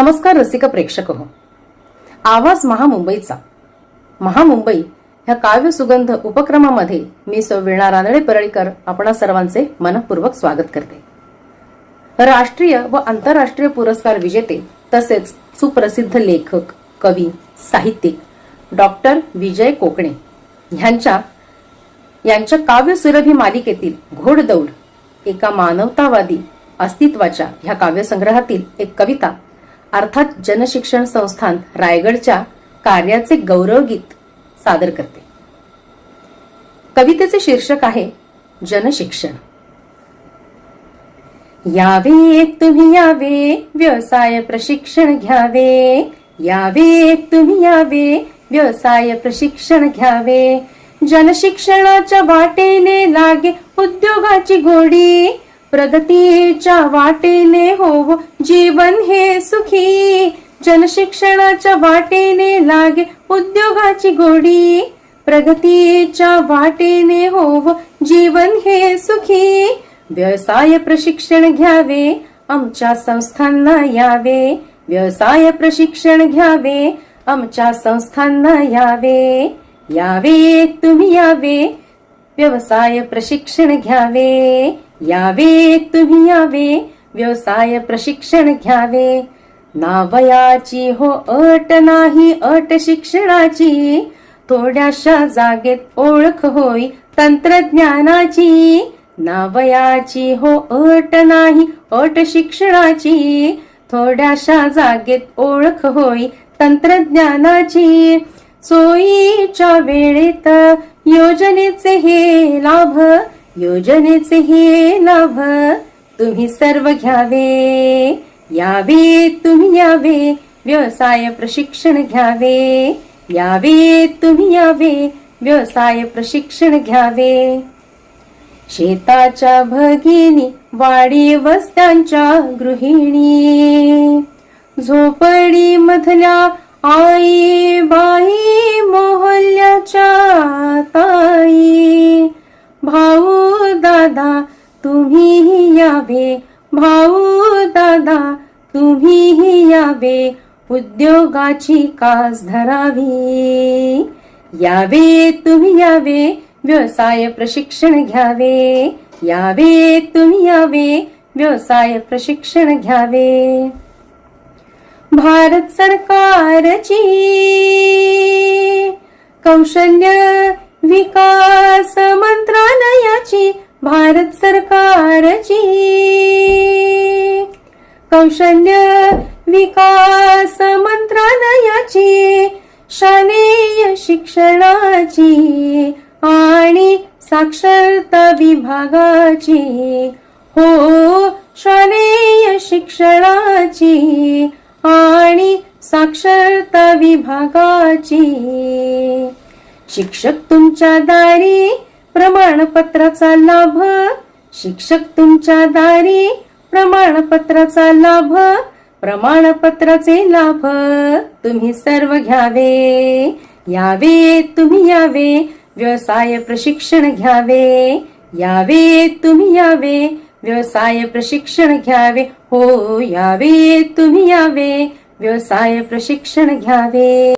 नमस्कार रसिक प्रेक्षक हो. आवाज महामुंबईचा. महामुंबई ह्या काव्य सुगंध उपक्रमामध्ये मी सौ वीणा रानडे परळीकर आपणा सर्वांचे मनपूर्वक स्वागत करते. राष्ट्रीय व आंतरराष्ट्रीय पुरस्कार विजेते तसेच सुप्रसिद्ध लेखक कवी साहित्यिक डॉक्टर विजय कोकणे ह्यांच्या यांच्या काव्य सुरभी मालिकेतील घोडदौड एका मानवतावादी अस्तित्वाच्या ह्या काव्यसंग्रहातील एक कविता अर्थात जनशिक्षण संस्थान रायगडच्या कार्याचे गौरवगीत सादर करते. कवितेचे शीर्षक आहे जनशिक्षण. यावे तुम्ही यावे व्यवसाय प्रशिक्षण घ्यावे. यावे तुम्ही यावे व्यवसाय प्रशिक्षण घ्यावे. जनशिक्षणाच्या वाटेने लागे उद्योगाची गोडी. प्रगतीच्या वाटेने होव जीवन हे सुखी. जनशिक्षणाच्या वाटेने लागे उद्योगाची गोडी. प्रगतीच्या वाटेने होव जीवन हे सुखी. व्यवसाय प्रशिक्षण घ्यावे आमच्या संस्थांना यावे. व्यवसाय प्रशिक्षण घ्यावे आमच्या संस्थांना यावे. यावे तुम्ही यावे. व्यवसाय प्रशिक्षण घ्यावे. यावे तुम्ही यावे व्यवसाय प्रशिक्षण घ्यावे. नावयाची हो अट नाही अट शिक्षणाची. थोड्याशा जागेत ओळख होई तंत्रज्ञानाची. नावयाची हो अट नाही अट शिक्षणाची. थोड्याशा जागेत ओळख होई तंत्रज्ञानाची. सोयीच्या वेळेत योजनेचे हे लाभ योजनेचे हे लाभ तुम्ही सर्व घ्यावे. यावे तुम्ही यावे. व्यवसाय प्रशिक्षण घ्यावे. यावे तुम्ही यावे. व्यवसाय प्रशिक्षण घ्यावे. शेताच्या भगिनी वाडी वस्त्यांच्या गृहिणी. झोपडी मधल्या आई बाई मोहल्ल्याच्या ताई. दादा तुम्हीही यावे. भाऊ दादा तुम्हीही यावे. उद्योगाची कास धरावी. यावे तुम्ही यावे व्यवसाय प्रशिक्षण घ्यावे. यावे तुम्ही यावे व्यवसाय प्रशिक्षण घ्यावे. भारत सरकारची कौशल्य विकास मंत्रालय भारत सरकारची. कौशल्य विकास मंत्रालयाची शालेय शिक्षणाची आणि साक्षरता विभागाची. हो शालेय शिक्षणाची आणि साक्षरता विभागाची. शिक्षक तुमच्या दारी प्रमाणपत्राचा लाभ. शिक्षक तुमच्या दारी प्रमाणपत्राचा लाभ. प्रमाणपत्राचे लाभ तुम्ही सर्व घ्यावे. यावे तुम्ही यावे. व्यवसाय प्रशिक्षण घ्यावे. यावे तुम्ही यावे. व्यवसाय प्रशिक्षण घ्यावे. हो यावे तुम्ही यावे. व्यवसाय प्रशिक्षण घ्यावे.